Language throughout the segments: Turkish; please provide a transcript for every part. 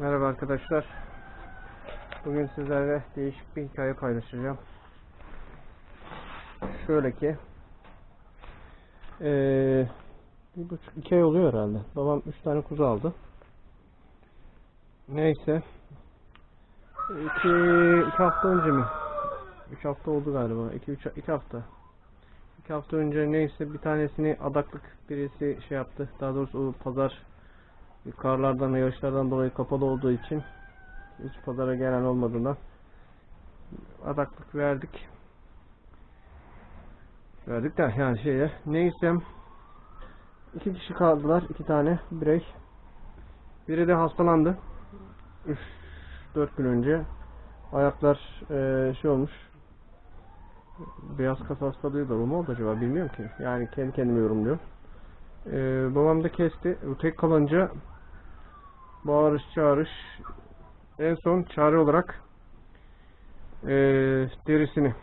Merhaba arkadaşlar. Bugün sizlerle değişik bir hikaye paylaşacağım. Şöyle ki eee bir buçuk iki ay oluyor herhalde. Babam üç tane kuzu aldı. Neyse. İki, iki hafta önce mi? Üç hafta oldu galiba. İki, üç, iki hafta. İki hafta önce neyse bir tanesini adaklık birisi şey yaptı. Daha doğrusu o pazar karlardan ve yağışlardan dolayı kapalı olduğu için hiç pazara gelen olmadığından adaklık verdik. Verdik de yani şeye neyse iki kişi kaldılar iki tane birey. Biri de hastalandı. 3-4 gün önce ayaklar eee, şey olmuş beyaz kas hastalığı da mı oldu acaba bilmiyorum ki. Yani kendi kendime yorumluyorum. Ee, babam da kesti. Bu tek kalınca bağırış çağırış en son çare olarak ee, derisini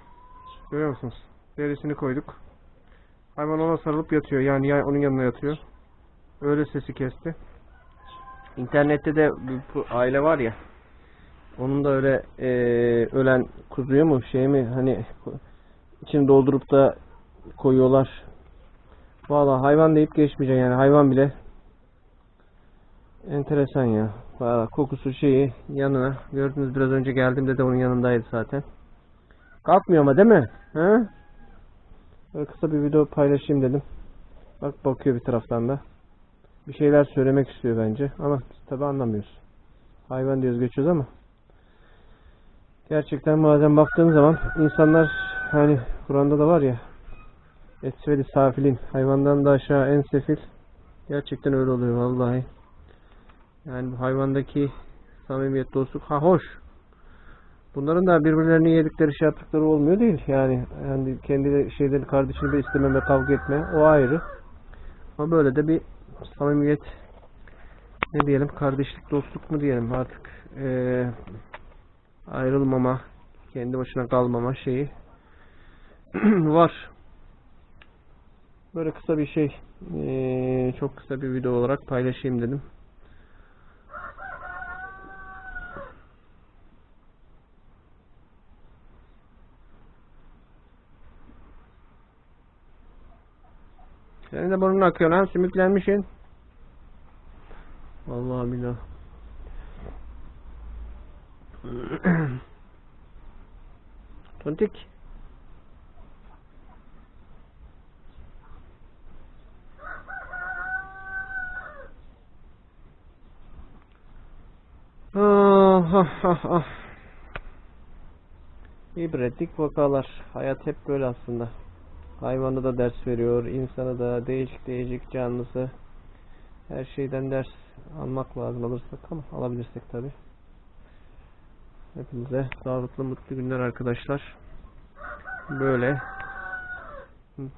görüyor musunuz? Derisini koyduk. Hayvan ona sarılıp yatıyor. Yani ya- onun yanına yatıyor. Öyle sesi kesti. İnternette de bu aile var ya onun da öyle ee, ölen kuzuyu mu şey mi hani içini doldurup da koyuyorlar. Valla hayvan deyip geçmeyeceksin yani hayvan bile enteresan ya. Valla kokusu şeyi yanına. Gördünüz biraz önce geldiğimde de onun yanındaydı zaten. Kalkmıyor ama değil mi? He? Böyle kısa bir video paylaşayım dedim. Bak bakıyor bir taraftan da. Bir şeyler söylemek istiyor bence ama biz tabi anlamıyoruz. Hayvan diyoruz geçiyoruz ama. Gerçekten bazen baktığın zaman insanlar hani Kur'an'da da var ya Esveli safilin hayvandan da aşağı en sefil gerçekten öyle oluyor vallahi. Yani bu hayvandaki samimiyet dostluk ha hoş. Bunların da birbirlerini yedikleri şey yaptıkları olmuyor değil. Yani, yani kendi şeyleri kardeşini bir istememe kavga etme o ayrı. Ama böyle de bir samimiyet ne diyelim kardeşlik dostluk mu diyelim artık eee, ayrılmama kendi başına kalmama şeyi var. Böyle kısa bir şey eee, çok kısa bir video olarak paylaşayım dedim. Senin de burnun akıyor lan sümüklenmişsin. Vallahi billah. Tontik. Ah, ah, ah, ah. İbretlik vakalar. Hayat hep böyle aslında. Hayvanı da ders veriyor, insanı da değişik değişik canlısı. Her şeyden ders almak lazım alırsak ama alabilirsek tabi. Hepinize sağlıklı mutlu günler arkadaşlar. Böyle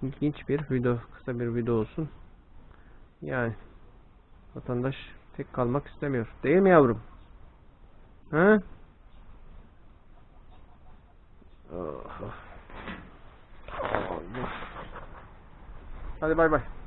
ilginç bir video, kısa bir video olsun. Yani vatandaş tek kalmak istemiyor. Değil mi yavrum? He? Oh, はい、バイバイ。